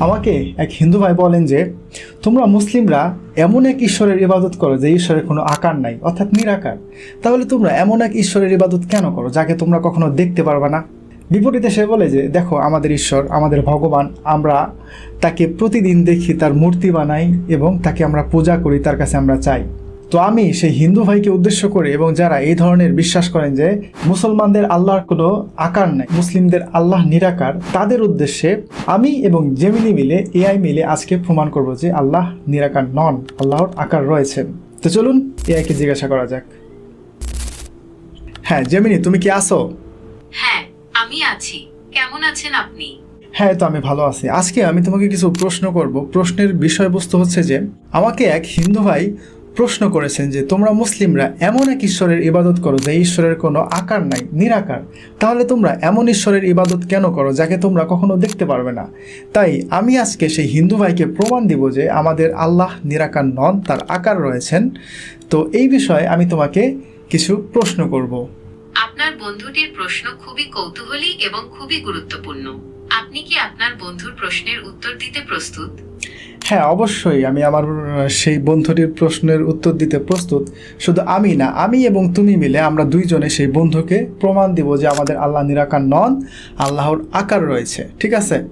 আমাকে এক হিন্দু ভাই বলেন যে, তোমরা মুসলিমরা এমন এক ঈশ্বরের ইবাদত করো যে ঈশ্বরের কোনো আকার নাই, অর্থাৎ নিরাকার। তাহলে তোমরা এমন এক ঈশ্বরের ইবাদত কেন করো যাকে তোমরা কখনো দেখতে পারবে না? বিপরীতে সে বলে যে, দেখো, আমাদের ঈশ্বর, আমাদের ভগবান, আমরা তাকে প্রতিদিন দেখি, তার মূর্তি বানাই এবং তাকে আমরা পূজা করি, তার কাছে আমরা চাই। তো আমি সেই হিন্দু ভাইকে উদ্দেশ্য করে এবং যারা এই ধরনের বিশ্বাস করেন যে মুসলমানদের আল্লাহর কোনো আকার নাই মুসলিমদের আল্লাহ নিরাকার তাদের উদ্দেশ্যে আমি এবং জেমিনি মিলে এআই মিলে আজকে প্রমাণ করব যে আল্লাহ নিরাকার নন আল্লাহর আকার রয়েছে। তো চলুন এআইকে জিজ্ঞাসা করা যাক। হ্যাঁ জেমিনি তুমি কি আসো হ্যাঁ আমি আছি। কেমন আছেন আপনি? হ্যাঁ তো আমি ভালো আছি। আজকে আমি তোমাকে কিছু প্রশ্ন করব। প্রশ্নের বিষয়বস্তু হচ্ছে যে আমাকে এক হিন্দু ভাই প্রশ্ন করেছেন যে, তোমরা মুসলিমরা এমন এক ঈশ্বরের ইবাদত করো যে ঈশ্বরের কোনো আকার নাই, নিরাকার। তাহলে তোমরা এমন ঈশ্বরের ইবাদত কেন করো যাকে তোমরা কখনো দেখতে পারবে না? তাই আমি আজকে সেই হিন্দু ভাইকে প্রমাণ দিব যে আমাদের আল্লাহ নিরাকার নন, তার আকার রয়েছেন। তো এই বিষয়ে আমি তোমাকে কিছু প্রশ্ন করব। আপনার বন্ধুটির প্রশ্ন খুবই কৌতূহলী এবং খুবই গুরুত্বপূর্ণ। আপনি কি আপনার বন্ধুর প্রশ্নের উত্তর দিতে প্রস্তুত? হ্যাঁ অবশ্যই আমি আমার সেই বন্ধুটির প্রশ্নের উত্তর দিতে প্রস্তুত। শুধু আমি না আমি এবং তুমি মিলে আমরা দুইজনে সেই বন্ধুকে প্রমাণ দিব যে আমাদের আল্লাহ নিরাকার নন আল্লাহর আকার রয়েছে। ঠিক আছে?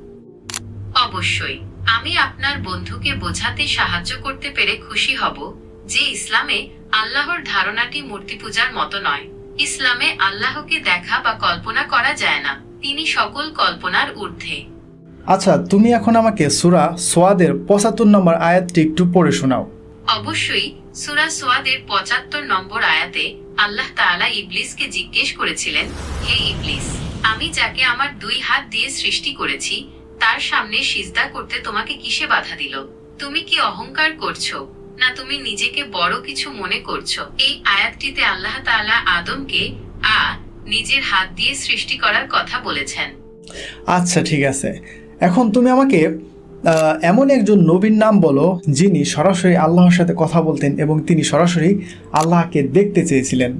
অবশ্যই। আমি আপনার বন্ধুকে বোঝাতে সাহায্য করতে পেরে খুশি হব যে ইসলামে আল্লাহর ধারণাটি মূর্তি পূজার মতো নয়। ইসলামে আল্লাহকে দেখা বা কল্পনা করা যায় না। তিনি সকল কল্পনার ঊর্ধ্বে। আচ্ছা তুমি এখন আমাকে সুরা সোয়াদের পঁচাত্তর নম্বর আয়াতটি একটু পড়ে শোনাও। অবশ্যই সুরা সোয়াদের পঁচাত্তর নম্বর আয়াতে আল্লাহ তাআলা ইবলিসকে জিজ্ঞেস করেছিলেন হে ইবলিস আমি যাকে আমার দুই হাত দিয়ে সৃষ্টি করেছি তার সামনে সিজদা করতে তোমাকে কিসে বাধা দিল? তুমি কি অহংকার করছ? না তুমি নিজেকে বড় কিছু মনে করছ? এই আয়াতটিতে আল্লাহ তাআলা আদমকে আ নিজের হাত দিয়ে সৃষ্টি করার কথা বলেছেন। আচ্ছা ঠিক আছে। এখন তুমি আমাকে এমন একজন নবীর নাম বলো যিনি সরাসরি আল্লাহর সাথে কথা বলতেন এবং তিনি সরাসরি আল্লাহকে দেখতে চেয়েছিলেন।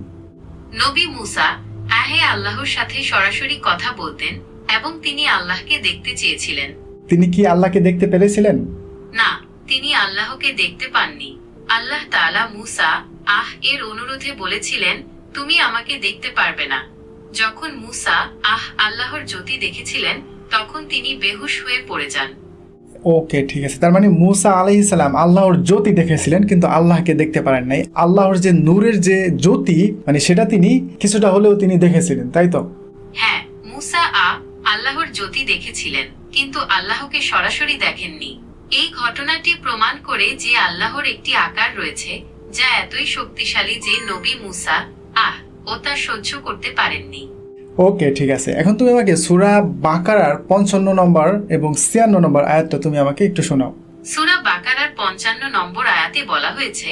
নবী মুসা আহে আল্লাহর সাথে সরাসরি কথা বলতেন এবং তিনি আল্লাহকে দেখতে চেয়েছিলেন। তিনি কি আল্লাহকে দেখতে পেরেছিলেন? না তিনি আল্লাহকে দেখতে পাননি। আল্লাহ তাআলা মুসা আহ এর অনুরোধে বলেছিলেন তুমি আমাকে দেখতে পারবে না। যখন মুসা আহ আল্লাহর জ্যোতি দেখেছিলেন তখন তিনি বেহুশ হয়ে পড়ে যান। ওকে ঠিক আছে। তার মানে মুসা আলাইহিসাল্লাম আল্লাহর জ্যোতি দেখেছিলেন কিন্তু আল্লাহকে দেখতে পারেন নাই। আল্লাহর যে নূরের যে জ্যোতি মানে সেটা তিনি কিছুটা হলেও তিনি দেখেছিলেন তাই তো? হ্যাঁ মুসা আ আল্লাহর জ্যোতি দেখেছিলেন কিন্তু আল্লাহকে সরাসরি দেখেননি। এই ঘটনাটি প্রমাণ করে যে আল্লাহর একটি আকার রয়েছে যা এতই শক্তিশালী যে নবী মুসা আহ ও তা সহ্য করতে পারেননি। ওকে ঠিক আছে। এখন তুমি আমাকে সুরা বাকারার পঞ্চান্ন নম্বর এবং ছিয়ান্ন নম্বর আয়াতটা তুমি আমাকে একটু শোনাও। সূরা বাকারার পঞ্চান্ন নম্বর আয়াতে বলা হয়েছে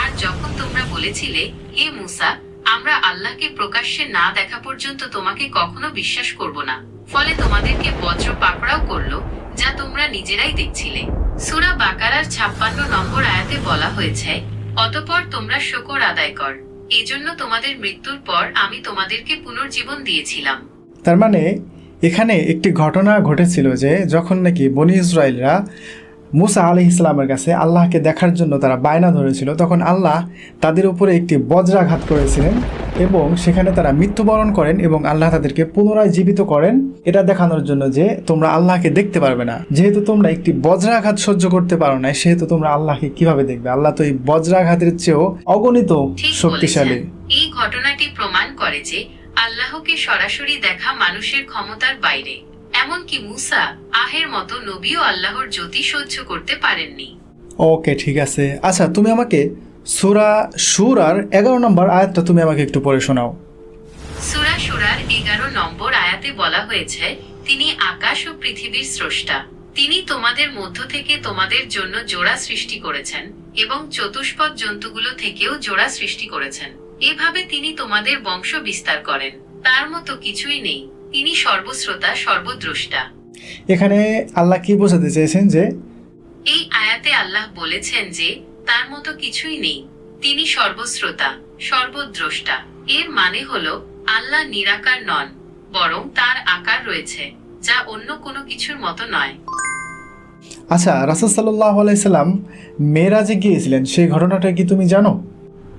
আর যখন তোমরা বলেছিলে হে মুসা আমরা আল্লাহকে প্রকাশ্যে না দেখা পর্যন্ত তোমাকে কখনো বিশ্বাস করব না। ফলে তোমাদেরকে বজ্র পাকড়াও করল যা তোমরা নিজেরাই দেখছিলে। সুরা বাকারার ছাপ্পান্ন নম্বর আয়াতে বলা হয়েছে অতপর তোমরা শকর আদায় কর। এজন্য তোমাদের মৃত্যুর পর আমি তোমাদেরকে পুনর্জীবন দিয়েছিলাম। তার মানে এখানে একটি ঘটনা ঘটেছিল যে যখন নাকি বনি ইসরায়েলরা মুসা আলি ইসলামের কাছে আল্লাহকে দেখার জন্য তারা বায়না ধরেছিল, তখন আল্লাহ তাদের উপরে একটি বজ্রাঘাত করেছিলেন। এবং সেখানে তারা মৃত্যুবরণ করেন এবং আল্লাহ তাদেরকে পুনরায় জীবিত করেন। এটা দেখানোর জন্য যে তোমরা আল্লাহকে দেখতে পারবে না। যেহেতু তোমরা একটি বজ্রাঘাত সহ্য করতে পারো না সেহেতু তোমরা আল্লাহকে কীভাবে দেখবে? আল্লাহ তো এই বজ্রাঘাতের চেয়েও অগণিত শক্তিশালী। এই ঘটনাটি প্রমাণ করে যে আল্লাহকে সরাসরি দেখা মানুষের ক্ষমতার বাইরে। এমনকি মুসা আহের মতো নবীও আল্লাহর জ্যোতি সহ্য করতে পারেননি। ওকে ঠিক আছে। আচ্ছা তুমি আমাকে সুরা সুরার এগারো নম্বর আয়াতটা তুমি আমাকে একটু পড়ে শোনাও। সূরা সূরার এগারো নম্বর আয়াতে বলা হয়েছে তিনি আকাশ ও পৃথিবীর স্রষ্টা। তিনি তোমাদের মধ্য থেকে তোমাদের জন্য জোড়া সৃষ্টি করেছেন এবং চতুষ্পদ জন্তুগুলো থেকেও জোড়া সৃষ্টি করেছেন। এভাবে তিনি তোমাদের বংশ বিস্তার করেন। তার মতো কিছুই নেই। তিনি সর্বশ্রোতা সর্বদ্রষ্টা। এখানে আল্লাহ কি বোঝাতে চেয়েছেন যে এই আয়াতে আল্লাহ বলেছেন যে তার মতো কিছুই নেই। তিনি সর্বশ্রোতা সর্বদ্রষ্টা। এর মানে হল আল্লাহ নিরাকার নন বরং তার আকার রয়েছে যা অন্য কোনো কিছুর মতো নয়। আচ্ছা রাসুল সাল্লাহ আলাইসাল্লাম মেয়েরাজে গিয়েছিলেন সেই ঘটনাটা কি তুমি জানো?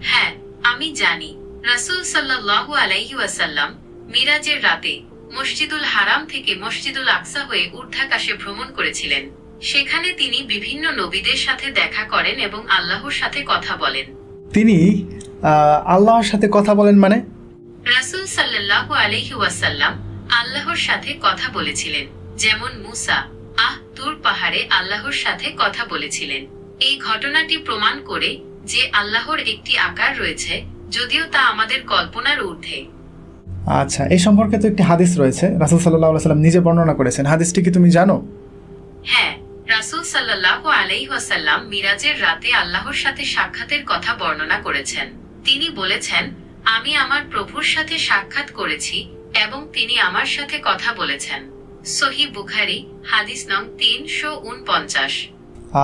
হ্যাঁ আমি জানি। রাসূল সাল্লাল্লাহু আলাইহি ওয়াসাল্লাম মিরাজের রাতে মসজিদুল হারাম থেকে মসজিদুল আকসা হয়ে ঊর্ধ্বাকাশে ভ্রমণ করেছিলেন। সেখানে তিনি বিভিন্ন নবীদের সাথে দেখা করেন এবং আল্লাহর সাথে কথা বলেন। তিনি আল্লাহর সাথে কথা বলেন মানে? রাসূল সাল্লাল্লাহু আলাইহি ওয়াসাল্লাম আল্লাহর সাথে কথা বলেছিলেন। যেমন মুসা আহ তুর পাহাড়ে আল্লাহর সাথে কথা বলেছিলেন। এই ঘটনাটি প্রমাণ করে যে আল্লাহর একটি আকার রয়েছে যদিও তা আমাদের কল্পনার ঊর্ধ্বে। আচ্ছা এই সম্পর্কে তো একটি হাদিস রয়েছে রাসুল সাল্লাহ সাল্লাম নিজে বর্ণনা করেছেন। হাদিসটি কি তুমি জানো? হ্যাঁ রাসূল সাল্লাল্লাহু আলাইহি ওয়াসাল্লাম মিরাজের রাতে আল্লাহর সাথে সাক্ষাতের কথা বর্ণনা করেছেন। তিনি বলেছেন আমি আমার প্রভুর সাথে সাক্ষাৎ করেছি এবং তিনি আমার সাথে কথা বলেছেন। সহি বুখারি হাদিস নং তিনশো উনপঞ্চাশ।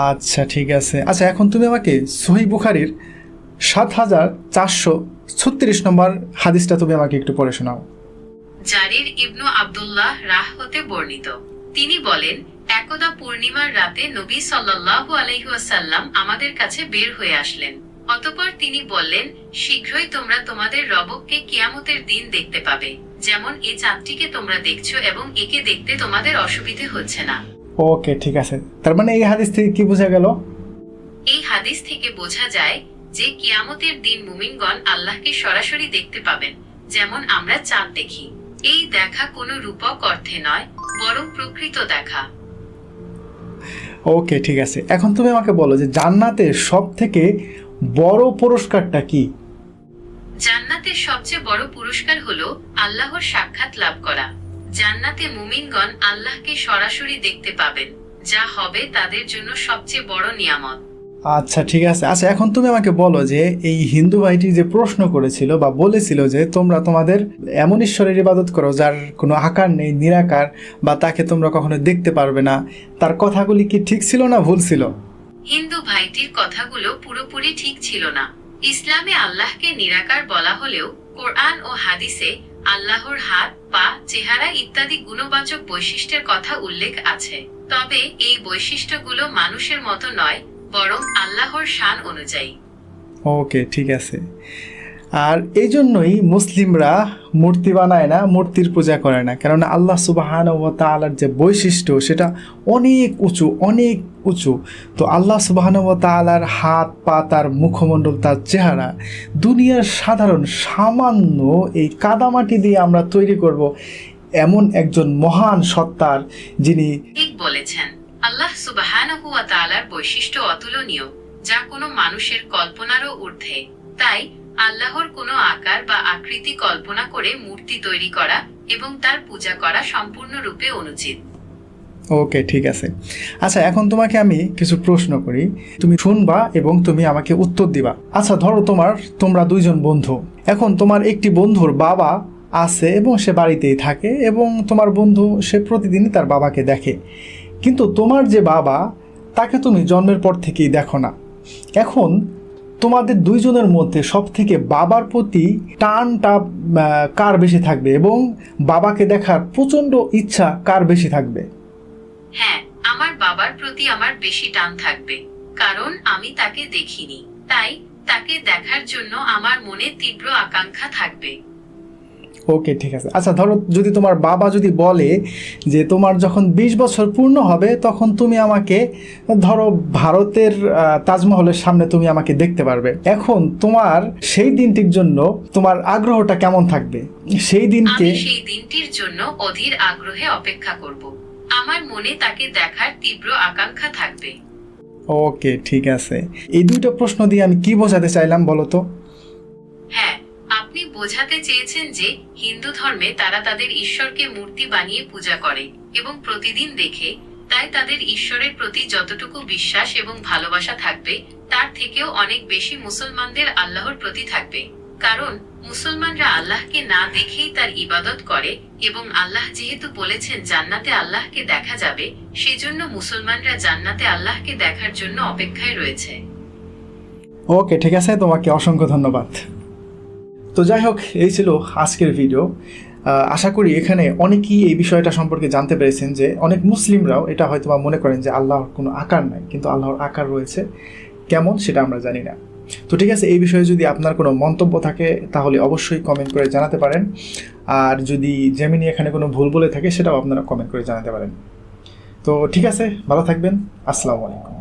আচ্ছা ঠিক আছে। আচ্ছা এখন তুমি আমাকে সহি বুখারির সাত হাজার চারশো ছত্রিশ নম্বর হাদিসটা তুমি আমাকে একটু পড়ে শোনাও। জারির ইবনু আব্দুল্লাহ রাহ হতে বর্ণিত। তিনি বলেন একদা পূর্ণিমার রাতে নবী সাল্লাল্লাহু আলাইহি আমাদের কাছে বের হয়ে আসলেন। অতপর তিনি বললেন শীঘ্রই তোমরা তোমাদের রবককে কিয়ামতের দিন দেখতে পাবে। যেমন এই চাঁদটিকে তোমরা দেখছ এবং একে দেখতে তোমাদের অসুবিধে হচ্ছে না। ওকে ঠিক আছে। তার মানে এই হাদিস থেকে কি বোঝা গেল? এই হাদিস থেকে বোঝা যায় যে কিয়ামতের দিন মুমিনগণ আল্লাহকে সরাসরি দেখতে পাবেন যেমন আমরা চাঁদ দেখি। এই দেখা কোনো রূপক অর্থে নয় বরং প্রকৃত দেখা। ওকে ঠিক আছে। এখন তুমি আমাকে বলো যে জান্নাতে সব থেকে বড় পুরস্কারটা কি? জান্নাতের সবচেয়ে বড় পুরস্কার হলো আল্লাহর সাক্ষাৎ লাভ করা। জান্নাতে মুমিনগণ আল্লাহকে সরাসরি দেখতে পাবেন, যা হবে তাদের জন্য সবচেয়ে বড় নিয়ামত। আচ্ছা ঠিক আছে। আচ্ছা এখন তুমি আমাকে বলো যে এই হিন্দু ভাইটি যে প্রশ্ন করেছিল বা বলেছিল যে তোমরা তোমাদের এমন ঈশ্বরের ইবাদত করো যার কোনো আকার নেই, নিরাকার, বা তাকে তোমরা কখনো দেখতে পারবে না, তার কথাগুলি কি ঠিক ছিল না ভুল ছিল? হিন্দু ভাইটির কথাগুলো পুরোপুরি ঠিক ছিল না। ইসলামে আল্লাহকে নিরাকার বলা হলেও কোরআন ও হাদিসে আল্লাহর হাত, পা, চেহারা ইত্যাদি গুণবাচক বৈশিষ্ট্যের কথা উল্লেখ আছে। তবে এই বৈশিষ্ট্যগুলো মানুষের মতো নয় বরং আল্লাহর শান অনুযায়ী। ওকে ঠিক আছে। আর এই জন্যই মুসলিমরা মূর্তি বানায় না মূর্তির পূজা করে না। কেননা আল্লাহ সুবাহান ও তালার যে বৈশিষ্ট্য সেটা অনেক উঁচু অনেক উঁচু। তো আল্লাহ সুবাহান ও তালার হাত পা তার মুখমণ্ডল তার চেহারা দুনিয়ার সাধারণ সামান্য এই কাদামাটি দিয়ে আমরা তৈরি করব এমন একজন মহান সত্তার যিনি ঠিক বলেছেন। আল্লাহ সুবহানাহু ওয়া তাআলার বৈশিষ্ট্য অতুলনীয়, যা কোনো মানুষের কল্পনারও ঊর্ধ্বে। তাই আল্লাহর কোনো আকার বা আকৃতি কল্পনা করে মূর্তি তৈরি করা এবং তার পূজা করা সম্পূর্ণরূপে অনুচিত। ওকে, ঠিক আছে। আচ্ছা এখন তোমাকে আমি কিছু প্রশ্ন করি। তুমি শুনবা এবং তুমি আমাকে উত্তর দিবা। আচ্ছা ধরো তোমার, তোমরা দুইজন বন্ধু। এখন তোমার একটি বন্ধুর বাবা আছে এবং সে বাড়িতেই থাকে এবং তোমার বন্ধু সে প্রতিদিনই তার বাবাকে দেখে। কিন্তু তোমার যে বাবা, তাকে তুমি জন্মের পর থেকেই দেখো না। এখন তোমাদের দুইজনের মধ্যে সব থেকে বাবার প্রতি টানটা কার বেশি থাকবে এবং বাবাকে দেখার প্রচণ্ড ইচ্ছা কার বেশি থাকবে? হ্যাঁ আমার বাবার প্রতি আমার বেশি টান থাকবে, কারণ আমি তাকে দেখিনি। তাই তাকে দেখার জন্য আমার মনে তীব্র আকাঙ্ক্ষা থাকবে। ওকে ঠিক আছে। আচ্ছা ধরো যদি তোমার বাবা যদি বলে যে তোমার যখন বিশ বছর পূর্ণ হবে তখন তুমি আমাকে ধরো ভারতের তাজমহলের সামনে তুমি আমাকে দেখতে পারবে। এখন তোমার সেই দিনটির জন্য তোমার আগ্রহটা কেমন থাকবে? সেই দিনকে সেই দিনটির জন্য অধীর আগ্রহে অপেক্ষা করব। আমার মনে তাকে দেখার তীব্র আকাঙ্ক্ষা থাকবে। ওকে ঠিক আছে। এই দুইটা প্রশ্ন দিয়ে আমি কি বোঝাতে চাইলাম বলো তো? হ্যাঁ আপনি বোঝাতে চেয়েছেন যে হিন্দু ধর্মে তারা তাদের ঈশ্বরকে মূর্তি বানিয়ে পূজা করে এবং প্রতিদিন দেখে, তাই তাদের ঈশ্বরের প্রতি যতটুকু বিশ্বাস এবং ভালোবাসা থাকবে, তার থেকেও অনেক বেশি মুসলমানদের আল্লাহর প্রতি থাকবে। কারণ, মুসলমানরা আল্লাহকে না দেখেই তার ইবাদত করে এবং আল্লাহ যেহেতু বলেছেন জান্নাতে আল্লাহকে দেখা যাবে, সেজন্য মুসলমানরা জান্নাতে আল্লাহকে দেখার জন্য অপেক্ষায় রয়েছে। ওকে, ঠিক আছে, তোমাকে অসংখ্য ধন্যবাদ। তো যাই হোক, এই ছিল আজকের ভিডিও আশা করি এখানে অনেকেই এই বিষয়টা সম্পর্কে জানতে পেরেছেন যে অনেক মুসলিমরাও এটা হয়তো বা মনে করেন যে আল্লাহর কোনো আকার নাই, কিন্তু আল্লাহর আকার রয়েছে। কেমন সেটা আমরা জানি না। তো ঠিক আছে, এই বিষয়ে যদি আপনার কোনো মন্তব্য থাকে, তাহলে অবশ্যই কমেন্ট করে জানাতে পারেন। আর যদি জেমিনি এখানে কোনো ভুল বলে থাকে, সেটাও আপনারা কমেন্ট করে জানাতে পারেন। তো ঠিক আছে, ভালো থাকবেন। আসসালামু আলাইকুম।